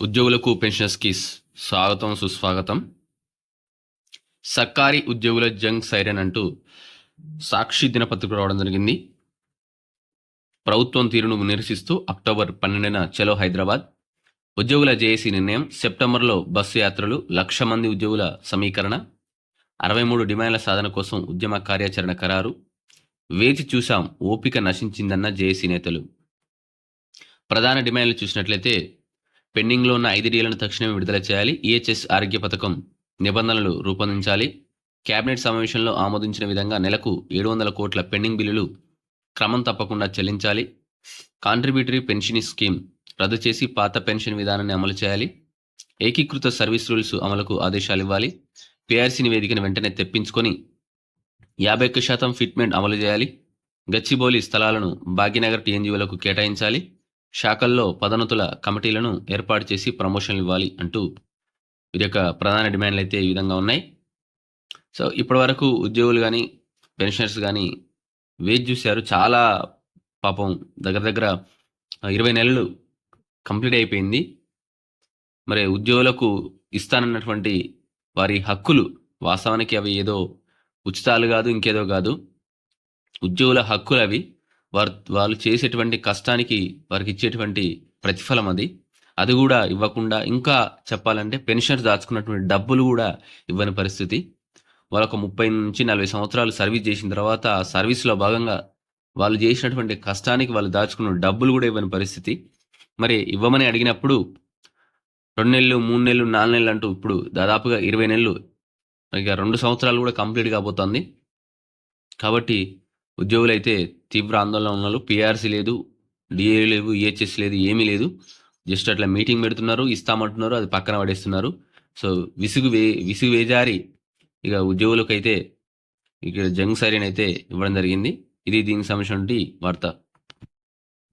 ఉద్యోగులకు పెన్షనర్స్కి స్వాగతం సుస్వాగతం. సర్కారీ ఉద్యోగుల జంగ్ సైరన్ అంటూ సాక్షి దినపత్రిక రావడం జరిగింది. ప్రభుత్వం తీరును నిరసిస్తూ అక్టోబర్ పన్నెండున చలో హైదరాబాద్. ఉద్యోగుల జేఏసీ నిర్ణయం సెప్టెంబర్లో బస్సు యాత్రలు లక్ష మంది ఉద్యోగుల సమీకరణ. అరవై మూడు డిమాండ్ల సాధన కోసం ఉద్యమ కార్యాచరణ ఖరారు. వేచి చూశాం ఓపిక నశించిందన్న జేఏసీ నేతలు. ప్రధాన డిమాండ్లు చూసినట్లయితే పెండింగ్లో ఉన్న ఐదు డీలను తక్షణమే విడుదల చేయాలి. ఈహెచ్ఎస్ ఆరోగ్య పథకం నిబంధనలు రూపొందించాలి. కేబినెట్ సమావేశంలో ఆమోదించిన విధంగా నెలకు ఏడు వందల కోట్ల పెండింగ్ బిల్లులు క్రమం తప్పకుండా చెల్లించాలి. కాంట్రిబ్యూటరీ పెన్షన్ స్కీమ్ రద్దు చేసి పాత పెన్షన్ విధానాన్ని అమలు చేయాలి. ఏకీకృత సర్వీస్ రూల్స్ అమలుకు ఆదేశాలు ఇవ్వాలి పిఆర్సీ నివేదికను వెంటనే తెప్పించుకొని యాభై ఒక్క శాతం ఫిట్మెంట్ అమలు చేయాలి. గచ్చిబౌలి స్థలాలను భాగ్యనగర్ టీఎన్జీఓలకు కేటాయించాలి. శాఖల్లో పదోన్నతుల కమిటీలను ఏర్పాటు చేసి ప్రమోషన్లు ఇవ్వాలి అంటూ వీరి యొక్క ప్రధాన డిమాండ్లు అయితే ఈ విధంగా ఉన్నాయి. సో ఇప్పటి వరకు ఉద్యోగులు కానీ పెన్షనర్స్ కానీ వేచి చూశారు. చాలా పాపం దగ్గర దగ్గర ఇరవై నెలలు కంప్లీట్ అయిపోయింది. మరి ఉద్యోగులకు ఇస్తానన్నటువంటి వారి హక్కులు వాస్తవానికి అవి ఏదో ఉచితాలు కాదు ఇంకేదో కాదు. ఉద్యోగుల హక్కులు అవి వారు వాళ్ళు చేసేటువంటి కష్టానికి వారికి ఇచ్చేటువంటి ప్రతిఫలం అది. అది కూడా ఇవ్వకుండా ఇంకా చెప్పాలంటే పెన్షన్స్ దాచుకున్నటువంటి డబ్బులు కూడా ఇవ్వని పరిస్థితి. వాళ్ళొక ముప్పై నుంచి నలభై సంవత్సరాలు సర్వీస్ చేసిన తర్వాత ఆ సర్వీస్లో భాగంగా వాళ్ళు చేసినటువంటి కష్టానికి వాళ్ళు దాచుకున్న డబ్బులు కూడా ఇవ్వని పరిస్థితి. మరి ఇవ్వమని అడిగినప్పుడు రెండు నెలలు మూడు నెలలు నాలుగు నెలలు అంటూ ఇప్పుడు దాదాపుగా ఇరవై నెలలు ఇక రెండు సంవత్సరాలు కూడా కంప్లీట్ కాబోతోంది కాబట్టి ఉద్యోగులు అయితే తీవ్ర ఆందోళన ఉన్నారు. పిఆర్సీ లేదు డిఏ లేవు ఈహెచ్ఎస్ లేదు ఏమీ లేదు. జస్ట్ అట్లా మీటింగ్ పెడుతున్నారు ఇస్తామంటున్నారు అది పక్కన పడేస్తున్నారు. సో విసుగు వే విసుగు వేజారి ఇక ఉద్యోగులకు అయితే ఇక జంగ్ సరైన అయితే ఇవ్వడం జరిగింది. ఇది దీనికి సంబంధించిన వార్త.